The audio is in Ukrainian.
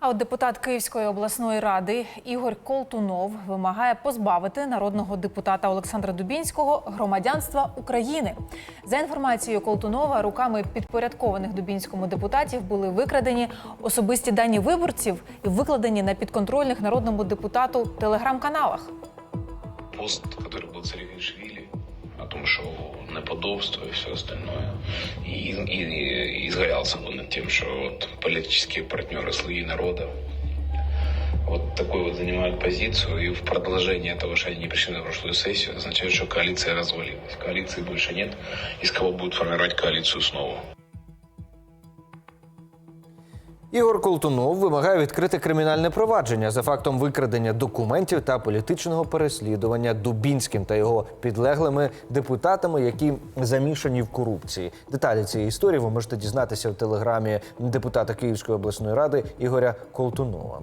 А от депутат Київської обласної ради Ігор Колтунов вимагає позбавити народного депутата Олександра Дубінського громадянства України. За інформацією Колтунова, руками підпорядкованих Дубінському депутатів були викрадені особисті дані виборців і викладені на підконтрольних народному депутату телеграм-каналах. пост, который был Царевишвили, о том, что неподобство и все остальное. И, и, и изгорялся он над тем, что вот политические партнеры слуги народа вот такую вот занимают позицию, и в продолжение этого, что они не пришли на прошлую сессию, означает, что коалиция развалилась. Коалиции больше нет, из кого будет формировать коалицию снова. Ігор Колтунов вимагає відкрити кримінальне провадження за фактом викрадення документів та політичного переслідування Дубінським та його підлеглими депутатами, які замішані в корупції. Деталі цієї історії ви можете дізнатися в телеграмі депутата Київської обласної ради Ігоря Колтунова.